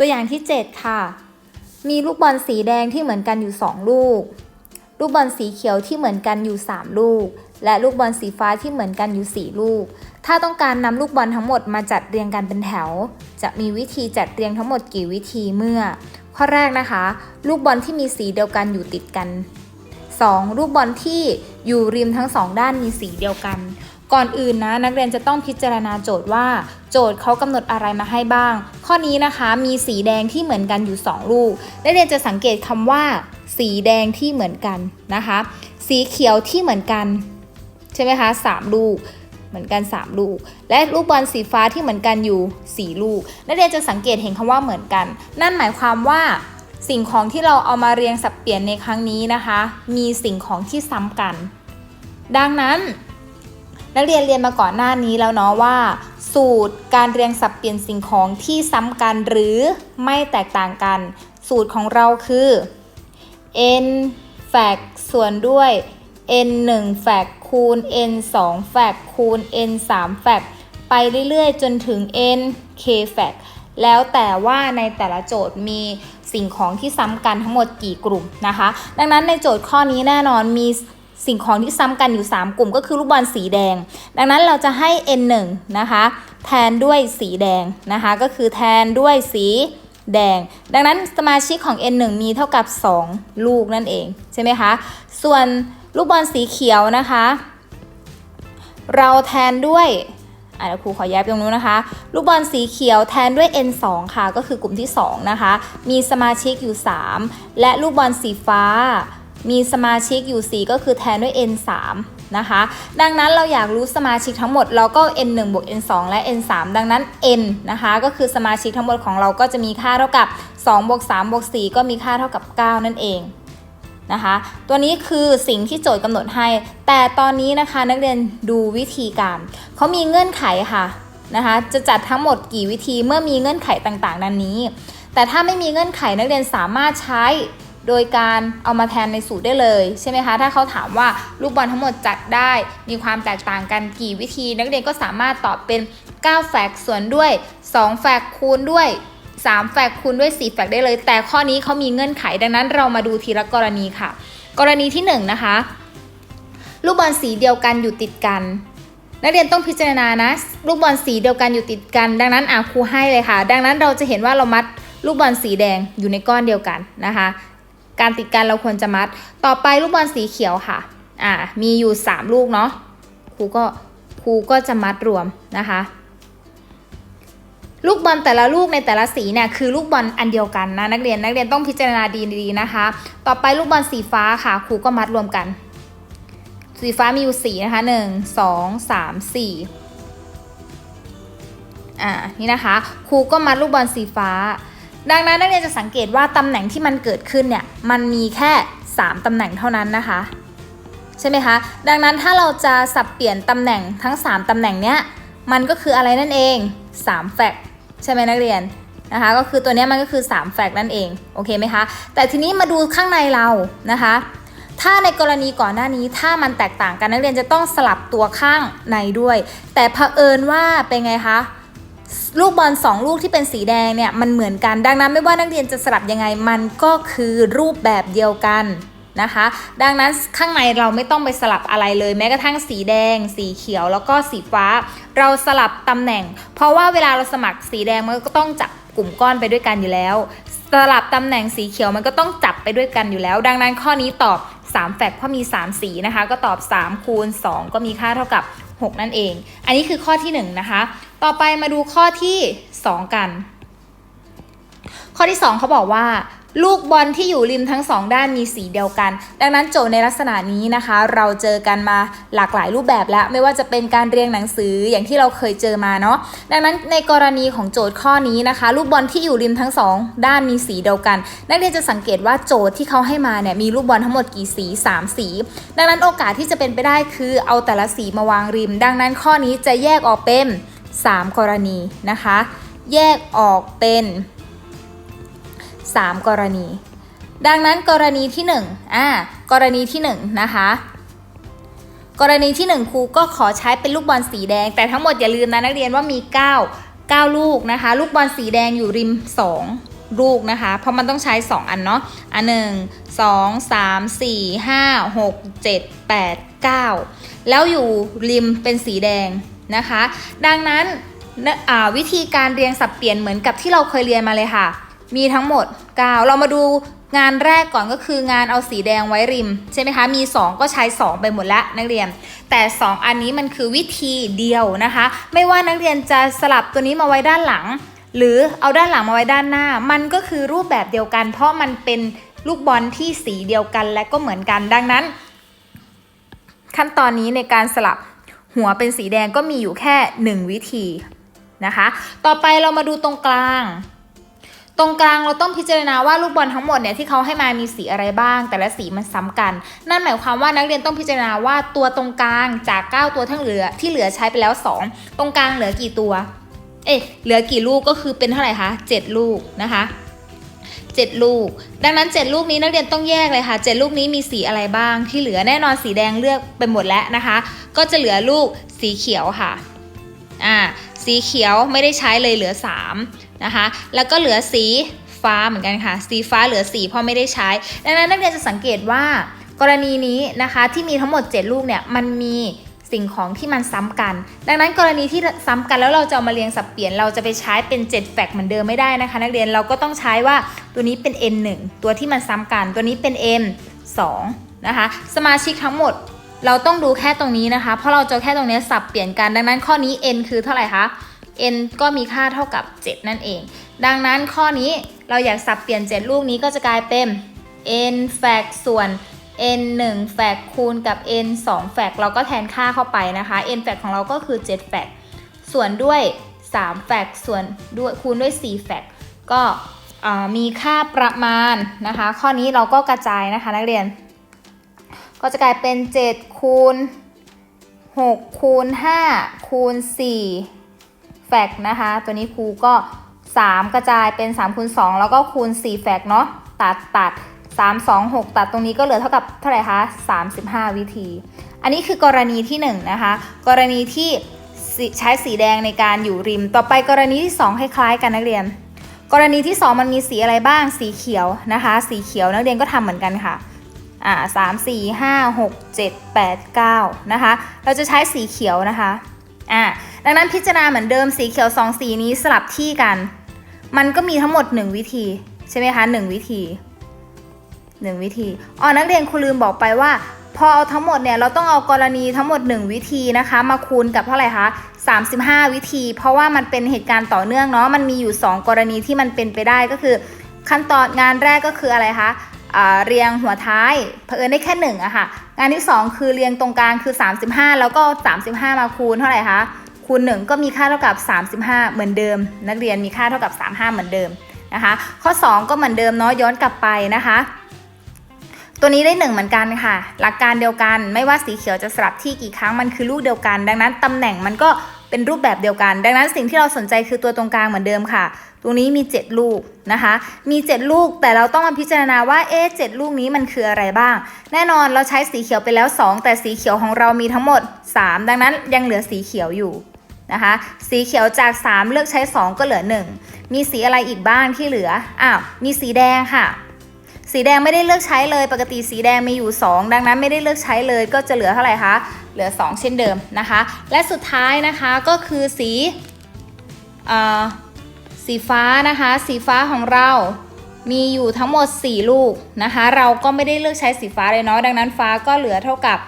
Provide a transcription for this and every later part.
ตัวอย่างที่ 7 ค่ะ มีลูกบอลสีแดงที่เหมือนกันอยู่ 2 ลูก ลูกบอลสีเขียวที่เหมือนกันอยู่ 3 ลูก และลูกบอลสีฟ้าที่เหมือนกันอยู่ 4 ลูก ถ้าต้องการนำลูกบอลทั้งหมดมาจัดเรียงกันเป็นแถว จะมีวิธีจัดเรียงทั้งหมดกี่วิธีเมื่อ ข้อแรกนะคะ ลูกบอลที่มีสีเดียวกันอยู่ติดกัน 2. ลูกบอลที่อยู่ริมทั้งสองด้านมีสีเดียวกัน ก่อนอื่นนะนักเรียนจะต้องพิจารณาโจทย์ว่า โจทย์เขากำหนดอะไรมาให้บ้าง ข้อนี้นะคะมีสีแดงที่เหมือนกันอยู่ 2 ลูกนักเรียนจะสังเกตคำว่า สีแดงที่เหมือนกันนะคะ สีเขียวที่เหมือนกัน ใช่ไหมคะ3ลูกเหมือนกัน 3 ลูก และลูกบอลสีฟ้าที่เหมือนกันอยู่ 4 ลูกนักเรียนจะสังเกตเห็นคำว่าเหมือนกัน นั่นหมายความว่าสิ่งของที่เราเอามาเรียงสับเปลี่ยนในครั้งนี้นะคะ มีสิ่งของที่ซ้ำกัน ดังนั้น นักเรียนเรียนมาก่อนหน้านี้แล้วเนาะว่า สูตรการเรียงสับเปลี่ยนสิ่งของที่ซ้ำกันหรือไม่แตกต่างกัน สูตรของเราคือ n แฟกส่วนด้วย n 1แฟกคูณ n 2แฟกคูณ n 3แฟกไปเรื่อยๆ จนถึง n k แฟกแล้วแต่ว่าในแต่ละโจทย์มีสิ่งของที่ซ้ำกันทั้งหมดกี่กลุ่มนะคะ ดังนั้นในโจทย์ข้อนี้แน่นอนมี สิ่งของที่ซ้ำกันอยู่ 3 กลุ่มก็คือลูกบอลสีแดง ดังนั้นเราจะให้ n 1 นะคะ แทนด้วยสีแดงนะคะ ก็คือแทนด้วยสีแดง ดังนั้นสมาชิกของ n 1 มีเท่ากับ 2 ลูกนั่นเอง ใช่ไหมคะ ส่วนลูกบอลสีเขียวนะคะ เราแทนด้วยอะเดี๋ยวครูขอย้ายไปตรงนู้นนะคะ ลูกบอลสีเขียวแทนด้วย n 2ค่ะ ก็คือกลุ่มที่ 2 นะคะ มีสมาชิกอยู่ 3 และลูกบอลสีฟ้า มีสมาชิกอยู่ 4 ก็คือแทนด้วย n 3นะคะ ดังนั้นเราอยากรู้สมาชิกทั้งหมด เราก็ n 1บวก n 2และ n 3ดังนั้น n นะคะก็คือสมาชิกทั้งหมดของเราก็จะมีค่าเท่ากับ2บวก3บวก4ก็มีค่าเท่ากับ 9 นั่นเองนะคะ ตัวนี้คือสิ่งที่โจทย์กำหนดให้ แต่ตอนนี้นะคะนักเรียนดูวิธีการเขามีเงื่อนไขค่ะนะคะ จะจัดทั้งหมดกี่วิธีเมื่อมีเงื่อนไขต่างๆ ดังนี้ แต่ถ้าไม่มีเงื่อนไขนักเรียนสามารถใช้ โดยการเอามาแทนในสูตรได้เลยใช่ไหมคะ ถ้าเขาถามว่าลูกบอลทั้งหมดจัดได้มีความแตกต่างกันกี่วิธี นักเรียนก็สามารถตอบเป็น 9 แฟกส่วนด้วย 2 แฟกคูณด้วย 3 แฟกคูณด้วย 4 แฟกได้เลย แต่ข้อนี้เขามีเงื่อนไขดังนั้นเรามาดูทีละกรณีค่ะ กรณีที่ 1 นะคะ ลูกบอลสีเดียวกันอยู่ติดกันนักเรียนต้องพิจารณานะ ลูกบอลสีเดียวกันอยู่ติดกัน ดังนั้นอะครูให้เลยค่ะ ดังนั้นเราจะเห็นว่าเรามัดลูกบอลสีแดงอยู่ในก้อนเดียวกันนะคะ การติดกันเราควรจะมัด ต่อไปลูกบอลสีเขียวค่ะ อ่า มีอยู่ 3 ลูกเนาะ ครูก็ ครูก็จะมัดรวมนะคะ ลูกบอลแต่ละลูกในแต่ละสีเนี่ยคือลูกบอลอันเดียวกันนะนักเรียนนักเรียนต้องพิจารณาดีๆนะคะ ต่อไปลูกบอลสีฟ้าค่ะ ครูก็มัดรวมกัน สีฟ้ามีอยู่สีนะคะหนึ่งสองสามสี่อ่า นี่นะคะ ครูก็มัดลูกบอลสีฟ้า ดังนั้นนักเรียนจะสังเกตว่าตำแหน่งที่มันเกิดขึ้นเนี่ยมันมีแค่ 3 ตำแหน่งเท่านั้นนะคะ ใช่ไหมคะ ดังนั้นถ้าเราจะสับเปลี่ยนตำแหน่งทั้ง 3 ตำแหน่งเนี้ยมันก็คืออะไรนั่นเอง3แฟกใช่ไหมนักเรียนนะคะก็คือตัวเนี้ยมันก็คือ 3 แฟกนั่นเองโอเคไหมคะแต่ทีนี้มาดูข้างในเรานะคะ ถ้าในกรณีก่อนหน้านี้ถ้ามันแตกต่างกันนักเรียนจะต้องสลับตัวข้างในด้วย แต่เผอิญว่าเป็นไงคะ ลูกบอลสองลูกที่เป็นสีแดงเนี่ยมันเหมือนกัน ดังนั้นไม่ว่านักเรียนจะสลับยังไงมันก็คือรูปแบบเดียวกันนะคะ ดังนั้นข้างในเราไม่ต้องไปสลับอะไรเลย แม้กระทั่งสีแดง สีเขียวแล้วก็สีฟ้า เราสลับตำแหน่ง เพราะว่าเวลาเราสมัครสีแดงมันก็ต้องจับกลุ่มก้อนไปด้วยกันอยู่แล้ว สลับตำแหน่งสีเขียวมันก็ต้องจับไปด้วยกันอยู่แล้ว ดังนั้นข้อนี้ตอบ 3 แฟกเพราะมี 3 สีนะคะ ก็ตอบ3คูณ2ก็มีค่าเท่ากับ 6 นั่นเอง อันนี้คือข้อที่ 1 นะคะ ต่อไปมาดูข้อที่ 2 กัน ข้อที่ 2เขาบอกว่า ลูกบอลที่อยู่ริมทั้งสองด้านมีสีเดียวกัน ดังนั้นโจทย์ในลักษณะนี้นะคะ เราเจอกันมาหลากหลายรูปแบบแล้ว ไม่ว่าจะเป็นการเรียงหนังสืออย่างที่เราเคยเจอมาเนาะดังนั้นในกรณีของโจทย์ข้อนี้นะคะ ลูกบอลที่อยู่ริมทั้งสองด้านมีสีเดียวกัน นักเรียนจะสังเกตว่าโจทย์ที่เขาให้มาเนี่ยมีลูกบอลทั้งหมดกี่สี 3 สี ดังนั้นโอกาสที่จะเป็นไปได้คือเอาแต่ละสีมาวางริม ดังนั้นข้อนี้จะแยกออกเป็น 3 กรณีนะคะ แยกออกเป็น 3 กรณี ดังนั้นกรณีที่1อ่ากรณีที่1นะคะกรณีที่ 1 ครูก็ขอใช้เป็นลูกบอลสีแดง แต่ทั้งหมดอย่าลืมนะนักเรียนว่ามี 9 9 ลูกนะคะ ลูกบอลสีแดงอยู่ริม 2ลูกนะคะ เพราะมันต้องใช้ 2 อันเนาะ อันหนึ่งสองสามสี่ห้าหกเจ็ดแปดเก้าแล้วอยู่ริมเป็นสีแดง นะคะ ดังนั้นวิธีการเรียงสับเปลี่ยนเหมือนกับที่เราเคยเรียนมาเลยค่ะ มีทั้งหมด 9 เรามาดูงานแรกก่อนก็คืองานเอาสีแดงไว้ริม ใช่ไหมคะ มี 2 ก็ใช้ 2 ไปหมดแล้วนักเรียน แต่ 2 อันนี้มันคือวิธีเดียวนะคะ ไม่ว่านักเรียนจะสลับตัวนี้มาไว้ด้านหลัง หรือเอาด้านหลังมาไว้ด้านหน้า มันก็คือรูปแบบเดียวกัน เพราะมันเป็นลูกบอลที่สีเดียวกันและก็เหมือนกันดังนั้น ขั้นตอนนี้ในการสลับ หัวเป็นสีแดงก็มีอยู่แค่ 1 วิธีนะคะ ต่อไปเรามาดูตรงกลาง ตรงกลางเราต้องพิจารณาว่าลูกบอลทั้งหมดเนี่ยที่เขาให้มามีสีอะไรบ้าง แต่ละสีมันซ้ำกัน นั่นหมายความว่านักเรียนต้องพิจารณาว่าตัวตรงกลางจาก 9 ตัวทั้งเหลือที่เหลือใช้ไปแล้ว 2 ตรงกลางเหลือกี่ตัว เอ๊ะเหลือกี่ลูกก็คือเป็นเท่าไหร่คะ7 ลูกนะคะ7 ลูก ดังนั้น 7 ลูกนี้นักเรียนต้องแยกเลยค่ะ 7 ลูกนี้มีสีอะไรบ้างที่เหลือแน่นอนสีแดงเลือกไปหมดแล้วนะคะ ก็จะเหลือลูกสีเขียวค่ะอ่าสีเขียวไม่ได้ใช้เลยเหลือ3นะคะแล้วก็เหลือสีฟ้าเหมือนกันค่ะ สีฟ้าเหลือ4เพราะไม่ได้ใช้ ดังนั้นนักเรียนจะสังเกตว่ากรณีนี้นะคะที่มีทั้งหมด 7 ลูกเนี่ยมันมีสิ่งของที่มันซ้ำกัน ดังนั้นกรณีที่ซ้ำกันแล้วเราจะเอามาเรียงสับเปลี่ยนเราจะไปใช้เป็น 7 แฟกเหมือนเดิมไม่ได้นะคะ นักเรียนเราก็ต้องใช้ว่าตัวนี้เป็น n 1ตัวที่มันซ้ำกัน ตัวนี้เป็น m 2นะคะสมาชิกทั้งหมด เราต้องดูแค่ตรงนี้นะคะ เพราะเราจะแค่ตรงนี้สับเปลี่ยนกัน ดังนั้นข้อนี้ n คือเท่าไหร่คะ n ก็มีค่าเท่ากับ 7 นั่นเอง ดังนั้นข้อนี้เราอยากสับเปลี่ยน 7 ลูกนี้ก็จะกลายเป็น n แฟกส่วน n 1แฟกคูณกับ n 2แฟกเราก็แทนค่าเข้าไปนะคะ n แฟกของเราก็คือ 7 แฟกส่วนด้วย 3 แฟกส่วนด้วยคูณด้วย 4 แฟกก็มีค่าประมาณนะคะ ข้อนี้เราก็กระจายนะคะนักเรียน ก็จะกลายเป็น 7 คูณ 6 คูณ 5 คูณ 4 แฟกนะคะ ตัวนี้ครูก็ 3 กระจายเป็น 3 คูณ 2 แล้วก็คูณ 4 แฟกเนาะตัดตัด 3 2 6 ตัดตรงนี้ก็เหลือเท่ากับเท่าไหร่คะ35 วิธี อันนี้คือกรณีที่ 1 นะคะ กรณีที่ใช้สีแดงในการอยู่ริม ต่อไปกรณีที่ 2 คล้ายๆ กันนักเรียน กรณีที่ 2 มันมีสีอะไรบ้างสีเขียวนะคะ สีเขียวนักเรียนก็ทำเหมือนกันค่ะ อ่าสามสี่ห้าหกเจ็ดแปดเก้านะคะ เราจะใช้สีเขียวนะคะอ่าดังนั้นพิจารณาเหมือนเดิมสีเขียวสองสีนี้สลับที่กัน มันก็มีทั้งหมด1วิธี ใช่ไหมคะ1วิธี1วิธีอ๋อนักเรียนครูลืมบอกไปว่า พอเอาทั้งหมดเนี่ยเราต้องเอากรณีทั้งหมด 1 วิธีนะคะ มาคูณกับเท่าไหร่คะ35 วิธี เพราะว่ามันเป็นเหตุการณ์ต่อเนื่องเนาะมันมีอยู่ 2 กรณีที่มันเป็นไปได้ก็คือ ขั้นตอนงานแรกก็คืออะไรคะ เรียงหัวท้ายเผอิญได้แค่หนึ่งอะค่ะ งานที่ 2 คือเรียงตรงกลางคือ 35 แล้วก็ 35 มาคูณเท่าไหร่คะคูณ1ก็มีค่าเท่ากับ 35 เหมือนเดิม นักเรียนมีค่าเท่ากับ 35 เหมือนเดิมนะคะ ข้อ 2 ก็เหมือนเดิมเนาะย้อนกลับไปนะคะ ตัวนี้ได้ 1 เหมือนกันค่ะ หลักการเดียวกันไม่ว่าสีเขียวจะสลับที่กี่ครั้งมันคือลูกเดียวกัน ดังนั้นตำแหน่งมันก็เป็นรูปแบบเดียวกัน ดังนั้นสิ่งที่เราสนใจคือตัวตรงกลางเหมือนเดิมค่ะ ตรงนี้มี 7 ลูกนะคะ มี 7 ลูกแต่เราต้องมาพิจารณาว่าเอ๊ะเลูกนี้มันคืออะไรบ้าง แน่นอนเราใช้สีเขียวไปแล้ว 2 แต่สีเขียวของเรามีทั้งหมด 3 ดังนั้นยังเหลือสีเขียวอยู่นะคะ สีเขียวจาก 3 เลือกใช้ 2 ก็เหลือ 1 มีสีอะไรอีกบ้างที่เหลืออ้าวมีสีแดงค่ะ สีแดงไม่ได้เลือกใช้เลย ปกติสีแดงมีอยู่ 2 ดังนั้นไม่ได้เลือกใช้เลยก็จะเหลือเท่าไหร่คะเหลือ 2 เช่นเดิมนะคะ และสุดท้ายนะคะก็คือสีอ่อ สีฟ้านะคะ สีฟ้าของเรามีอยู่ทั้งหมด 4 ลูกนะคะ เราก็ไม่ได้เลือกใช้สีฟ้าเลยเนาะดังนั้นฟ้าก็เหลือเท่ากับ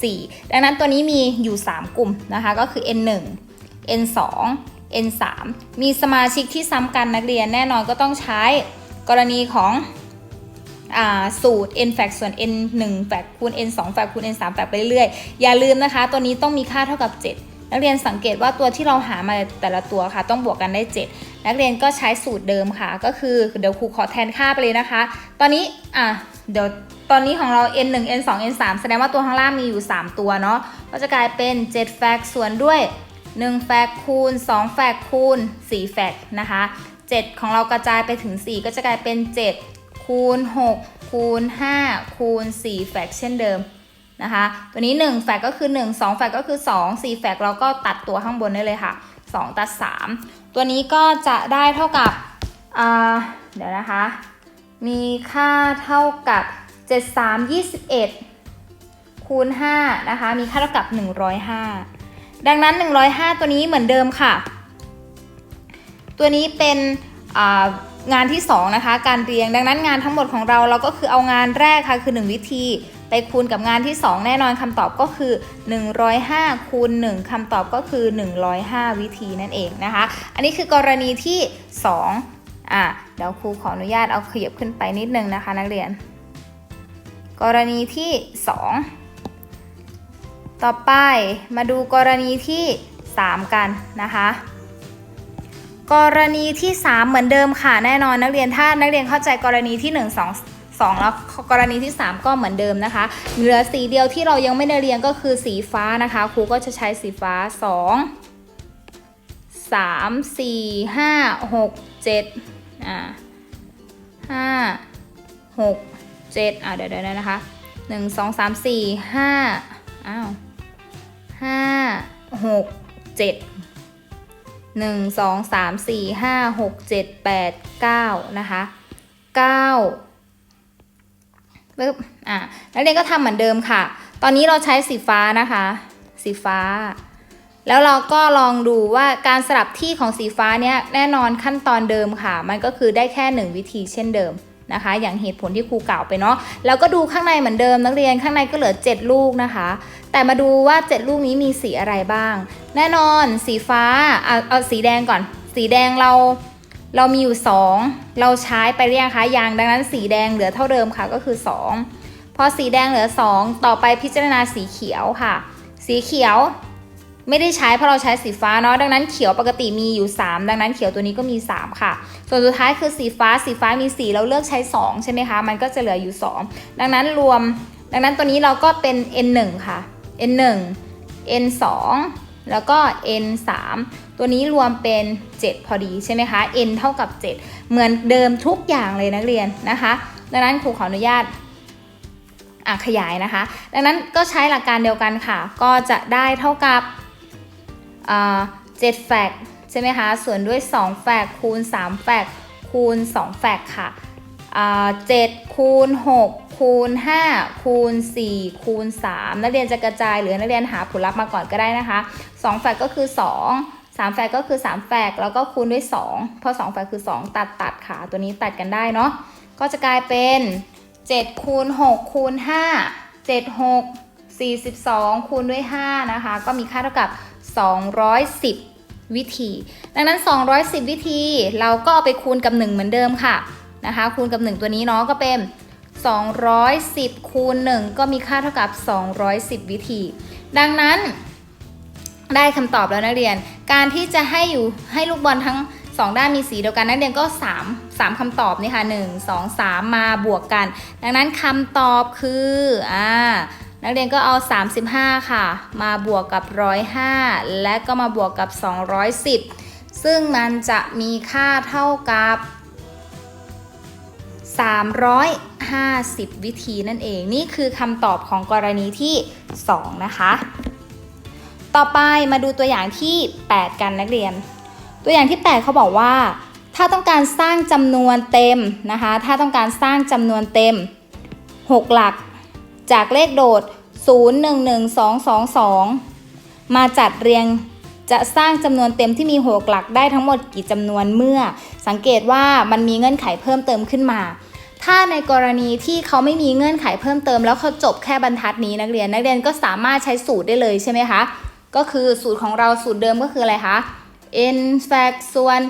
4 ดังนั้นตัวนี้มีอยู่ 3 กลุ่มนะคะ ก็คือ n 1 n 2 n 3 มีสมาชิกที่ซ้ำกันนักเรียนแน่นอนก็ต้องใช้กรณีของอ่าสูตร n แฟกส่วน n 1แฟกคูณ n 2แฟกคูณ n 3แฟกไปเรื่อยๆอย่าลืมนะคะ ตัวนี้ต้องมีค่าเท่ากับ 7 นักเรียนสังเกตว่าตัวที่เราหามาแต่ละตัวค่ะ ต้องบวกกันได้ 7 นักเรียนก็ใช้สูตรเดิมค่ะ ก็คือเดี๋ยวครูขอแทนค่าไปเลยนะคะ ตอนนี้อะเดี๋ยวตอนนี้ของเรา n 1 n 2 n 3แสดงว่าตัวข้างล่างมีอยู่ 3 ตัวเนาะก็จะกลายเป็น7แฟกส่วนด้วย1แฟกคูณ2แฟกคูณ4แฟกนะคะ 7 ของเรากระจายไปถึง 4 ก็จะกลายเป็น 7 คูณ 6 คูณ 5 คูณ4แฟกเช่นเดิม นะคะ ตัวนี้ 1 แฟกก็คือ 1 2 แฟกก็คือ 2 4 แฟกเราก็ตัดตัวข้างบนได้เลยค่ะ 2 ตัด3ตัวตัวนี้ก็จะได้เท่ากับเดี๋ยวนะคะ มีค่าเท่ากับ 7321 คูณ 5 นะคะ มีค่าเท่ากับ 105 ดังนั้น 105 ตัวนี้เหมือนเดิมค่ะ ตัวนี้เป็นงานที่ 2 นะคะ การเรียงดังนั้นงานทั้งหมดของเราเราก็คือเอางานแรกค่ะคือ 1 วิธี ไปคูณกับงานที่ 2 แน่นอนคำตอบก็คือ 105 คูณ 1คำตอบก็คือ 105 วิธีนั่นเองนะคะ อันนี้คือกรณีที่ 2 อะเดี๋ยวครูขออนุญาตเอาขยับขึ้นไปนิดนึงนะคะ นักเรียน กรณีที่ 2 ต่อไปมาดูกรณีที่ 3 กันนะคะกรณีที่ 3 เหมือนเดิมค่ะแน่นอนนักเรียนถ้านักเรียนเข้าใจกรณีที่ 1 2 2 แล้วกรณีที่ 3 ก็เหมือนเดิมนะคะ เหลือสีเดียวที่เรายังไม่ได้เรียงก็คือสีฟ้านะคะ ครูก็จะใช้สีฟ้า 2 3 4 5 6 7อ่าห้าหกเจ็ดอ่าเดี๋ยวเดี๋ยวนะคะหนึ่งสองสามสี่ห้าอ้าวห้าหกเจ็ดหนึ่งสองสามสี่ห้าหกเจ็ดแปดเก้านะคะเก้า ปึ๊บอะนักเรียนก็ทำเหมือนเดิมค่ะ ตอนนี้เราใช้สีฟ้านะคะ สีฟ้า แล้วเราก็ลองดูว่าการสลับที่ของสีฟ้าเนี่ยแน่นอนขั้นตอนเดิมค่ะ มันก็คือได้แค่1วิธีเช่นเดิมนะคะ อย่างเหตุผลที่ครูกล่าวไปเนาะแล้วก็ดูข้างในเหมือนเดิมนักเรียนข้างในก็เหลือ 7 ลูกนะคะ แต่มาดูว่า 7 ลูกนี้มีสีอะไรบ้าง แน่นอนสีฟ้าเอาเอาสีแดงก่อน สีแดงเรา เรามีอยู่ 2 เราใช้ไปเรียงคะยังดังนั้นสีแดงเหลือเท่าเดิมค่ะก็คือ 2 พอสีแดงเหลือ 2 ต่อไปพิจารณาสีเขียวค่ะ สีเขียวไม่ได้ใช้เพราะเราใช้สีฟ้าเนาะดังนั้นเขียวปกติมีอยู่ 3 ดังนั้นเขียวตัวนี้ก็มี 3 ค่ะ ส่วนสุดท้ายคือสีฟ้าสีฟ้ามี 4 เราเลือกใช้ 2 ใช่ไหมคะ มันก็จะเหลืออยู่ 2 ดังนั้นรวม ดังนั้นตัวนี้เราก็เป็น n 1ค่ะ n 1 n 2 แล้วก็ n 3ตัวนี้รวมเป็น 7 พอดีใช่ไหมคะ n เท่ากับ 7 เหมือนเดิมทุกอย่างเลยนักเรียนนะคะ ดังนั้นครูขออนุญาตขยายนะคะ ดังนั้นก็ใช้หลักการเดียวกันค่ะ ก็จะได้เท่ากับเจ็ดแฟกใช่ไหมคะ ส่วนด้วย2แฟกคูณ3แฟกคูณ2แฟกค่ะเจ็ดคูณ6คูณ5คูณ4คูณ3นักเรียนจะกระจายหรือนักเรียนหาผลลัพธ์มาก่อนก็ได้นะคะ 2แฟกก็คือ 2 3แฟกก็คือ 3 แฟกแล้วก็คูณด้วย 2 เพราะ2แฟกคือ 2 ตัดตัดค่ะ ตัวนี้ตัดกันได้เนาะก็จะกลายเป็น7คูณ6คูณ5 7 6 42 คูณด้วย 5 นะคะ ก็มีค่าเท่ากับ 210 วิธี ดังนั้น 210 วิธี เราก็เอาไปคูณกับ 1 เหมือนเดิมค่ะนะคะ คูณกับ 1 ตัวนี้เนาะก็เป็น 210 คูณ 1 ก็มีค่าเท่ากับ 210 วิธี ดังนั้น ได้คำตอบแล้วนักเรียน การที่จะให้อยู่ให้ลูกบอลทั้ง 2 ด้านมีสีเดียวกันนักเรียนก็ 3 3คำตอบนี่ค่ะ1 2 3 มาบวกกัน ดังนั้นคำตอบคืออ่านักเรียนก็เอา 35 ค่ะ มาบวกกับ 105 และก็มาบวกกับ 210 ซึ่งมันจะมีค่าเท่ากับ 350 วิธีนั่นเอง นี่คือคำตอบของกรณีที่ 2 นะคะ ต่อไปมาดูตัวอย่างที่ 8 กันนักเรียน ตัวอย่างที่ 8 เขาบอกว่า ถ้าต้องการสร้างจำนวนเต็มนะคะ ถ้าต้องการสร้างจำนวนเต็ม 6 หลัก จากเลขโดด 0 1 1 2 2 2 มาจัดเรียงจะสร้างจำนวนเต็มที่มี6หลักได้ทั้งหมดกี่จำนวนเมื่อ สังเกตว่ามันมีเงื่อนไขเพิ่มเติมขึ้นมา ถ้าในกรณีที่เขาไม่มีเงื่อนไขเพิ่มเติม แล้วเขาจบแค่บรรทัดนี้นักเรียนนักเรียนก็สามารถใช้สูตรได้เลยใช่ไหมคะ ก็คือสูตรของเราสูตรเดิมก็คืออะไรคะ n แฟกส่วน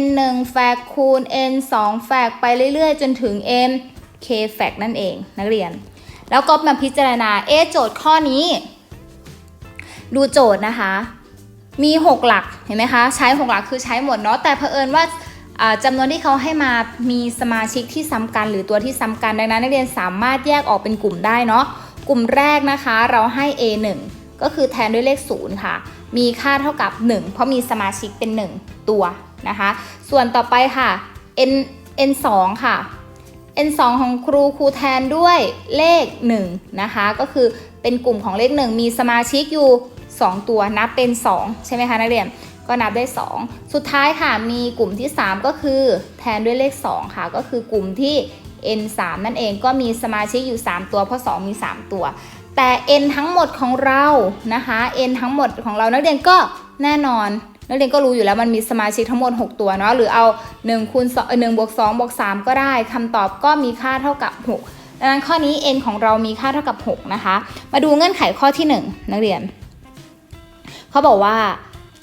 n 1แฟกคูณ n 2แฟกไปเรื่อย ๆ จนถึง n k แฟกนั่นเองนักเรียน แล้วก็มาพิจารณาเอโจทย์ข้อนี้ ดูโจทย์นะคะ มี 6 หลักเห็นไหมคะ ใช้ 6 หลักคือใช้หมดเนาะแต่เผอิญว่าอ่าจำนวนที่เขาให้มามีสมาชิกที่ซ้ำกัน หรือตัวที่ซ้ำกันดังนั้นนักเรียนสามารถแยกออกเป็นกลุ่มได้เนาะกลุ่มแรกนะคะเราให้ a 1 ก็คือแทนด้วยเลข0ค่ะ มีค่าเท่ากับ 1 เพราะมีสมาชิกเป็น 1 ตัวนะคะ ส่วนต่อไปค่ะ n n 2ค่ะ n 2ของครูครูแทนด้วยเลข1นะคะก็คือเป็นกลุ่มของเลข 1 มีสมาชิกอยู่ 2 ตัวนับเป็น 2 ใช่ไหมคะนักเรียนก็นับได้ 2 สุดท้ายค่ะมีกลุ่มที่ 3 ก็คือแทนด้วยเลข 2 ค่ะ ก็คือกลุ่มที่ n 3นั่นเองก็มีสมาชิกอยู่ 3 ตัว เพราะ 2 มี 3 ตัว แต่ n ทั้งหมดของเรานะคะ n ทั้งหมดของเรานักเรียนก็แน่นอน นักเรียนก็รู้อยู่แล้วมันมีสมาชิกทั้งหมด 6 ตัวเนาะหรือเอา1คูณ1บวก2บวก3ก็ได้คำตอบก็มีค่าเท่ากับ 6 ดังนั้นข้อนี้ n ของเรามีค่าเท่ากับ 6 นะคะ มาดูเงื่อนไขข้อที่ 1 นักเรียน เขาบอกว่า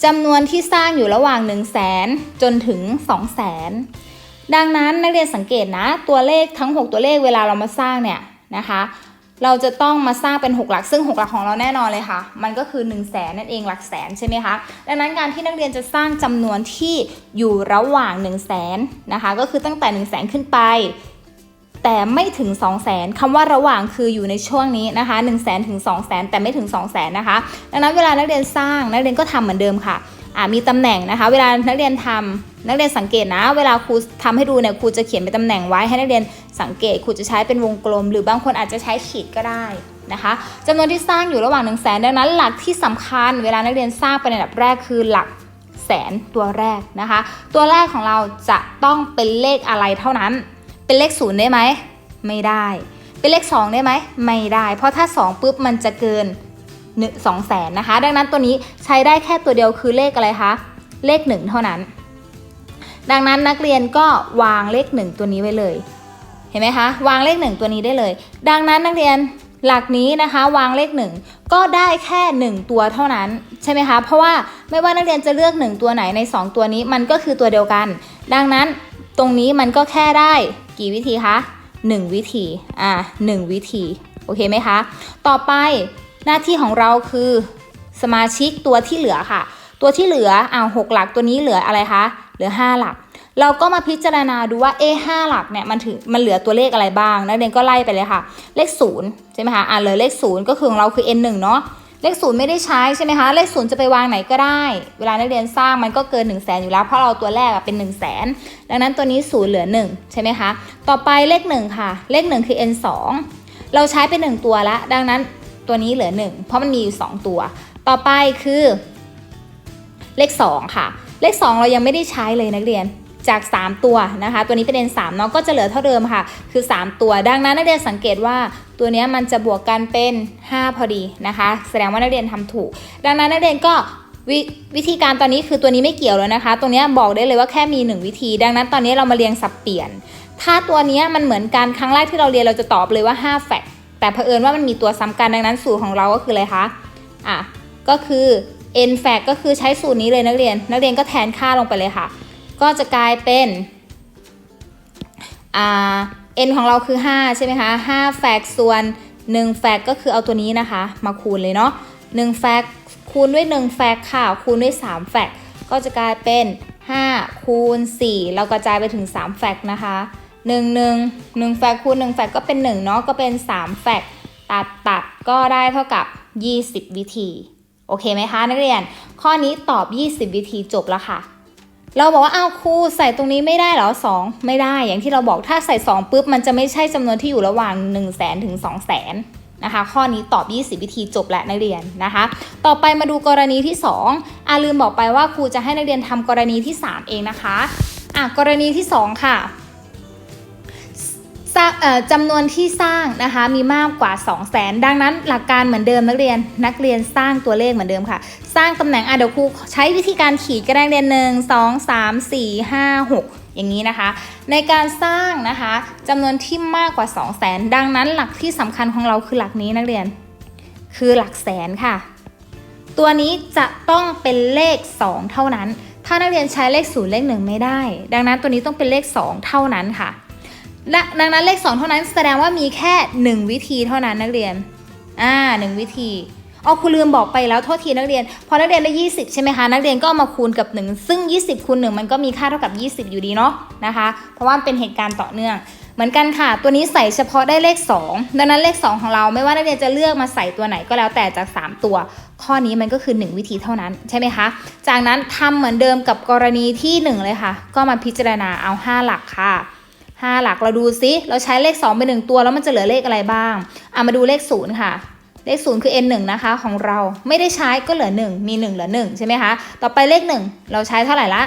จำนวนที่สร้างอยู่ระหว่าง 1 0 0 0 0แสนจนถึง 2 0 0แสนดังนั้นนักเรียนสังเกตนะ ตัวเลขทั้ง 6 ตัวเลขเวลาเรามาสร้างเนี่ยนะคะ เราจะต้องมาสร้างเป็น 6 หลัก ซึ่ง 6 หลักของเราแน่นอนเลยค่ะ มันก็คือ1 0 0 0 0แสนนั่นเองหลักแสนใช่ไหมคะ ดังนั้นการที่นักเรียนจะสร้างจำนวนที่อยู่ระหว่าง1 0 0 0 0แสนนะคะ ก็คือตั้งแต่1 0 0 0 0แสนขึ้นไป แต่ไม่ถึง 2 0 0 0 0 0คำว่าระหว่างคืออยู่ในช่วงนี้นะคะ1 0 0 0 0แสนถึง2 0 0 0 0 0แต่ไม่ถึง 2 0 0 0 0 0นะคะ ดังนั้นเวลานักเรียนสร้างนักเรียนก็ทำเหมือนเดิมค่ะมีตำแหน่งนะคะ เวลานักเรียนทำ นักเรียนสังเกตนะ เวลาครูทำให้ดูเนี่ยครูจะเขียนเป็นตำแหน่งไว้ให้นักเรียนสังเกตครูจะใช้เป็นวงกลม หรือบางคนอาจจะใช้ขีดก็ได้นะคะจำนวนที่สร้างอยู่ระหว่าง1 0 0 0 0แสนดังนั้นหลักที่สำคัญ เวลานักเรียนสร้างเป็นอันดับแรกคือหลักแสนตัวแรกนะคะ ตัวแรกของเราจะต้องเป็นเลขอะไรเท่านั้น เป็นเลขศูนย์ได้ไหมไม่ได้ เป็นเลข 2 ได้ไหมไม่ได้ เพราะถ้า 2ปุ๊บมันจะเกินหนึ่งสองแสนนะคะ ดังนั้นตัวนี้ใช้ได้แค่ตัวเดียวคือเลขอะไรคะเลข 1 เท่านั้น ดังนั้นนักเรียนก็วางเลข 1 ตัวนี้ไว้เลย เห็นไหมคะ วางเลข 1 ตัวนี้ได้เลย ดังนั้นนักเรียนหลักนี้นะคะวางเลข 1 ก็ได้แค่ 1 ตัวเท่านั้นใช่ไหมคะ เพราะว่าไม่ว่านักเรียนจะเลือก 1 ตัวไหนใน 2 ตัวนี้มันก็คือตัวเดียวกัน ดังนั้นตรงนี้มันก็แค่ได้กี่วิธีคะ 1 วิธีอ่า1วิธีโอเคไหมคะ ต่อไปหน้าที่ของเราคือสมาชิกตัวที่เหลือค่ะ ตัวที่เหลืออ้าวหกหลักตัวนี้เหลืออะไรคะ เหลือ 5 หลัก เราก็มาพิจารณาดูว่าเอห้าหลักเนี่ยมันถึงมันเหลือตัวเลขอะไรบ้างนักเรียนก็ไล่ไปเลยค่ะ เลขศูนย์ใช่ไหมคะอ่าเหลือเลขศูนย์ก็คือของเราคือ n 1เนาะเลขศูนย์ไม่ได้ใช้ใช่ไหมคะ เลขศูนย์จะไปวางไหนก็ได้ เวลานักเรียนสร้างมันก็เกิน1นึ่งแสนอยู่แล้ว เพราะเราตัวแรกเป็น1นึ่งแสนดังนั้นตัวนี้ศูนย์เหลือ 1 ใช่ไหมคะ ต่อไปเลข 1 ค่ะ เลข 1 คือ n 2เราใช้เป็น1ตัวละ ดังนั้นตัวนี้เหลือ 1 เพราะมันมีอยู่ 2 ตัว ต่อไปคือ เลข 2 ค่ะ เลข 2 เรายังไม่ได้ใช้เลยนักเรียนจาก 3 ตัวนะคะ ตัวนี้เป็น n 3เนาะก็จะเหลือเท่าเดิมค่ะ คือ 3 ตัว ดังนั้นนักเรียนสังเกตว่าตัวนี้มันจะบวกกันเป็น 5 พอดีนะคะ แสดงว่านักเรียนทำถูก ดังนั้นนักเรียนก็ววิธีการตอนนี้คือตัวนี้ไม่เกี่ยวแล้วนะคะ ตรงนี้บอกได้เลยว่าแค่มี 1 วิธี ดังนั้นตอนนี้เรามาเรียงสับเปลี่ยน ถ้าตัวนี้มันเหมือนกันครั้งแรกที่เราเรียนเราจะตอบเลยว่า 5 แฟกต์แต่เผอิญว่ามันมีตัวซ้ำกันดังนั้นสูตรของเราก็คืออะไรคะอะก็คือ n แฟกก็คือใช้สูตรนี้เลยนักเรียน นักเรียนก็แทนค่าลงไปเลยค่ะ ก็จะกลายเป็นอ่า n ของเราคือ 5 ใช่ไหมคะ5แฟกส่วน 1 แฟกก็คือเอาตัวนี้นะคะ มาคูณเลยเนาะ1แฟกคูณด้วย 1 แฟกค่ะ คูณด้วย 3 แฟกก็จะกลายเป็น 5 คูณ 4 เรากระจายไปถึง 3 แฟกนะคะ 1 1 1 แฟกคูณ 1 แฟกก็เป็น 1 เนาะก็เป็น 3 แฟกตัดตัดก็ได้เท่ากับ 20 วิธี โอเคไหมคะนักเรียน ข้อนี้ตอบ 20 วิธีจบแล้วค่ะ เราบอกว่าอ้าวครูใส่ตรงนี้ไม่ได้เหรอ 2 ไม่ได้อย่างที่เราบอกถ้าใส่ 2ปุ๊บมันจะไม่ใช่จำนวนที่อยู่ระหว่าง 1 0 0 0 0แสนถึง2 0 0แสนนะคะข้อนี้ตอบ 20 วิธีจบแล้วนักเรียนนะคะ ต่อไปมาดูกรณีที่ 2อาลืมบอกไปว่าครูจะให้นักเรียนทำกรณีที่ 3 เองนะคะอะกรณีที่ 2 ค่ะสร้างเอ่อ จำนวนที่สร้างนะคะมีมากกว่า 2 0 0แสนดังนั้นหลักการเหมือนเดิมนักเรียนนักเรียนสร้างตัวเลขเหมือนเดิมค่ะ สร้างตำแหน่งอะเดี๋ยวครูใช้วิธีการขีดก็ได้เรียนหนึ่งสองสามสี่ห้าหกอย่างนี้นะคะ ในการสร้างนะคะจำนวนที่มากกว่า 2 0 0แสนดังนั้นหลักที่สำคัญของเราคือหลักนี้นักเรียน คือหลักแสนค่ะ ตัวนี้จะต้องเป็นเลข 2 เท่านั้น ถ้านักเรียนใช้เลข0เลข1ไม่ได้ ดังนั้นตัวนี้ต้องเป็นเลข 2 เท่านั้นค่ะ และดังนั้นเลข 2 เท่านั้นแสดงว่ามีแค่ 1 วิธีเท่านั้นนักเรียน อ่าหนึ่งวิธีอ๋อครูลืมบอกไปแล้วโทษทีนักเรียน พอนักเรียนได้ 20 ใช่ไหมคะ นักเรียนก็มาคูณกับ 1 ซึ่ง 20คูณ1มันก็มีค่าเท่ากับ 20 อยู่ดีเนาะนะคะ เพราะว่าเป็นเหตุการณ์ต่อเนื่อง เหมือนกันค่ะ ตัวนี้ใส่เฉพาะได้เลข 2 ดังนั้นเลข 2 ของเราไม่ว่านักเรียนจะเลือกมาใส่ตัวไหนก็แล้วแต่จาก 3 ตัว ข้อนี้มันก็คือ 1 วิธีเท่านั้นใช่ไหมคะ จากนั้นทำเหมือนเดิมกับกรณีที่ 1 เลยค่ะ ก็มาพิจารณาเอา 5 หลักค่ะ 5 หลักเราดูซิเราใช้เลข2ไป1ตัวแล้วมันจะเหลือเลขอะไรบ้างอะมาดูเลข 0 ค่ะ เลขศูนย์คือ n 1นะคะของเราไม่ได้ใช้ก็เหลือ 1 มี 1 เหลือ 1 ใช่ไหมคะต่อไปเลข 1 เราใช้เท่าไหร่ละ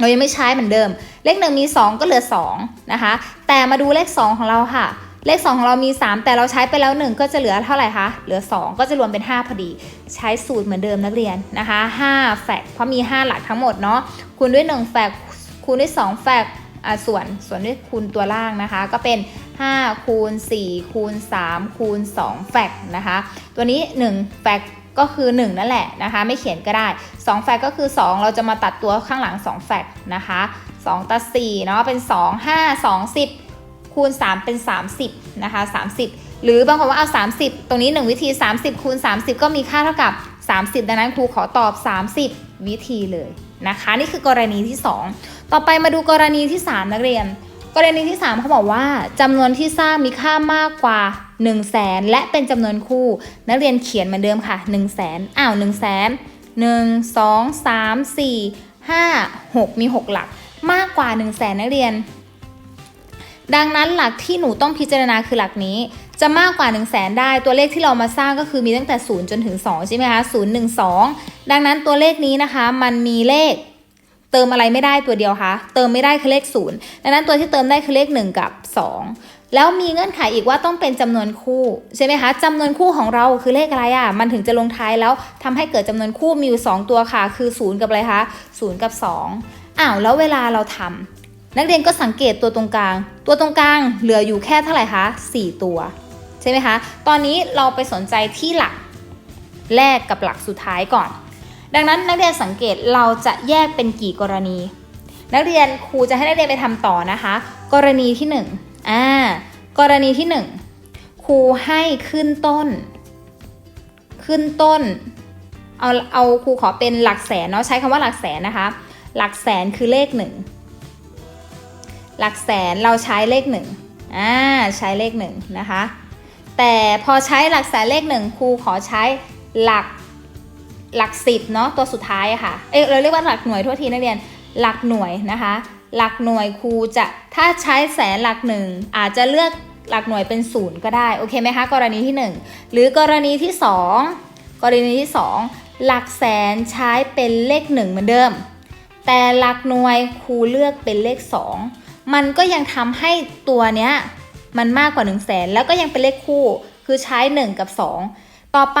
เรายังไม่ใช้เหมือนเดิม เลข 1 มี 2 ก็เหลือ 2 นะคะ แต่มาดูเลข 2 ของเราค่ะ เลข 2 ของเรามี 3 แต่เราใช้ไปแล้ว 1 ก็จะเหลือเท่าไหร่คะ เหลือ 2 ก็จะรวมเป็น 5 พอดี ใช้สูตรเหมือนเดิมนักเรียนนะคะ 5 แฟกต์เพราะมี 5 หลักทั้งหมดเนาะคูณด้วย 1 แฟกต์คูณด้วย 2 แฟกต์อ่า ส่วนส่วนด้วยคูณตัวล่างนะคะ ก็เป็น 5 คูณ 4 คูณ 3 คูณ 2 แฟกต์นะคะ ตัวนี้ 1 แฟกต์ก็คือ 1 นั่นแหละนะคะ ไม่เขียนก็ได้ 2 แฟกต์ก็คือ 2 เราจะมาตัดตัวข้างหลัง 2 แฟกต์นะคะ 2 ตัด4เนาะเป็น 2 5 2 10 คูณ 3 เป็น 30 นะคะ 30 หรือบางคนว่าเอา 30 ตรงนี้ 1 วิธี 30 คูณ 30 ก็มีค่าเท่ากับ 30 ดังนั้นครูขอตอบ 30 วิธีเลยนะคะ นี่คือกรณีที่ 2 ต่อไปมาดูกรณีที่ 3 นักเรียน กรณีที่ 3เขาบอกว่าจำนวนที่สร้างมีค่ามากกว่า 1 0 0 0 0แสนและเป็นจำนวนคู่ นักเรียนเขียนเหมือนเดิมค่ะ 1 0 0 0 0แสนอ้าว1 0 0 0 0แสนหนึ่งสองสามสี่ห้าหกมี 6 หลัก มากกว่า 1 0 0 0 0แสนนักเรียน ดังนั้นหลักที่หนูต้องพิจารณาคือหลักนี้จะมากกว่า 1 0 0 0 0แสนได้ตัวเลขที่เรามาสร้างก็คือมีตั้งแต่ 0 จนถึง 2 ใช่ไหมคะ0 1 2 ดังนั้นตัวเลขนี้นะคะ มันมีเลข เติมอะไรไม่ได้ตัวเดียวคะ เติมไม่ได้คือเลข0ดังนั้นตัวที่เติมได้คือเลข 1 กับ 2 แล้วมีเงื่อนไขอีกว่าต้องเป็นจำนวนคู่ใช่ไหมคะจำนวนคู่ของเราคือเลขอะไรอะ่ะ มันถึงจะลงท้ายแล้วทำให้เกิดจำนวนคู่มีอยู่2ตัวค่ะ คือ 0 กับอะไรคะ0 กับ 2อ้าวแล้วเวลาเราทำนักเรียนก็สังเกตตัวตรงกลาง ตัวตรงกลางเหลืออยู่แค่เท่าไหร่คะ4 ตัวใช่ไหมคะ ตอนนี้เราไปสนใจที่หลักแรกกับหลักสุดท้ายก่อน ดังนั้นนักเรียนสังเกตเราจะแยกเป็นกี่กรณี นักเรียนครูจะให้นักเรียนไปทำต่อนะคะ กรณีที่1อ่ากรณีที่ 1 ครูให้ขึ้นต้น ขึ้นต้น เอาเอาครูขอเป็นหลักแสนเนาะใช้คำว่าหลักแสนนะคะ หลักแสนคือเลข 1 หลักแสนเราใช้เลขหนึ่งอ่าใช้เลขหนึ่งนะคะแต่พอใช้หลักแสนเลขหนึ่งครูขอใช้หลัก หลักสิบเนาะตัวสุดท้ายอะค่ะ เอ้เราเรียกว่าหลักหน่วยทั่วทีนักเรียนหลักหน่วยนะคะ หลักหน่วยครูจะถ้าใช้แสนหลักหนึ่งอาจจะเลือกหลักหน่วยเป็นศูนย์ก็ได้โอเคไหมคะกรณีที่หนึ่งหรือกรณีที่สองกรณีที่สองหลักแสนใช้เป็นเลขหนึ่งเหมือนเดิม แต่หลักหน่วยครูเลือกเป็นเลขสองมันก็ยังทำให้ตัวเนี้ยมันมากกว่า1 0 0 0 0แสนแล้วก็ยังเป็นเลขคู่คือใช้ 1 กับ 2 ต่อไป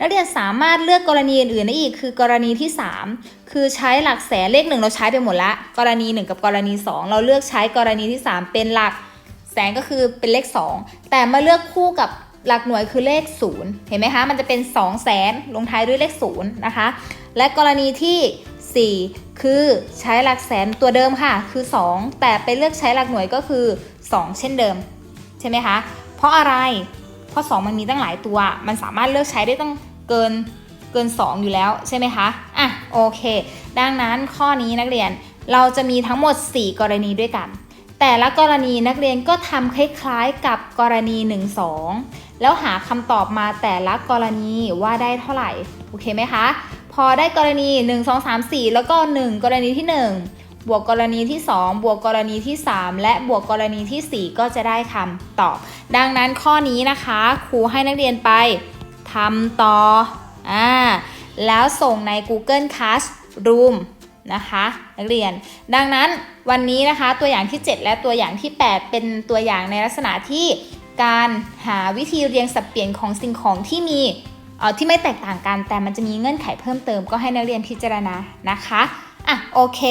นักเรียนสามารถเลือกกรณีอื่นๆได้อีก คือกรณีที่ 3 คือใช้หลักแสนเลข1เราใช้ไปหมดละกรณี 1 กับกรณี 2 เราเลือกใช้กรณีที่ 3 เป็นหลักแสนก็คือเป็นเลข 2 แต่มาเลือกคู่กับหลักหน่วยคือเลข 0 เห็นไหมคะ มันจะเป็น 2 0 0แสนลงท้ายด้วยเลข 0 นะคะ และกรณีที่ 4 คือใช้หลักแสนตัวเดิมค่ะ คือ 2 แต่ไปเลือกใช้หลักหน่วยก็คือ 2 เช่นเดิม ใช่ไหมคะ เพราะอะไร เพราะ 2 มันมีตั้งหลายตัว มันสามารถเลือกใช้ได้ตั้งเกินเกิน 2 อยู่แล้วใช่ไหมคะอะโอเค ดังนั้นข้อนี้นักเรียนเราจะมีทั้งหมด 4 กรณีด้วยกัน แต่ละกรณีนักเรียนก็ทำคล้ายๆกับกรณี 1 2 แล้วหาคำตอบมาแต่ละกรณีว่าได้เท่าไหร่ โอเคไหมคะ พอได้กรณี 1 2 3 4 แล้วก็ 1 กรณีที่ 1 บวกกรณีที่ 2 บวกกรณีที่ 3 และบวกกรณีที่ 4 ก็จะได้คำตอบ ดังนั้นข้อนี้นะคะครูให้นักเรียนไปทำต่ออ่าแล้วส่งใน Google Classroom นะคะนักเรียน ดังนั้นวันนี้นะคะตัวอย่างที่ 7 และตัวอย่างที่ 8 เป็นตัวอย่างในลักษณะที่การหาวิธีเรียงสับเปลี่ยนของสิ่งของที่มีเออที่ไม่แตกต่างกันแต่มันจะมีเงื่อนไขเพิ่มเติมก็ให้นักเรียนพิจารณานะคะ อะ โอเค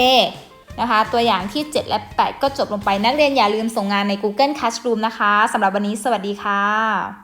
นะคะ ตัวอย่างที่ 7 และ 8 ก็จบลงไปนักเรียนอย่าลืมส่งงานใน Google Classroom นะคะสำหรับวันนี้สวัสดีค่ะ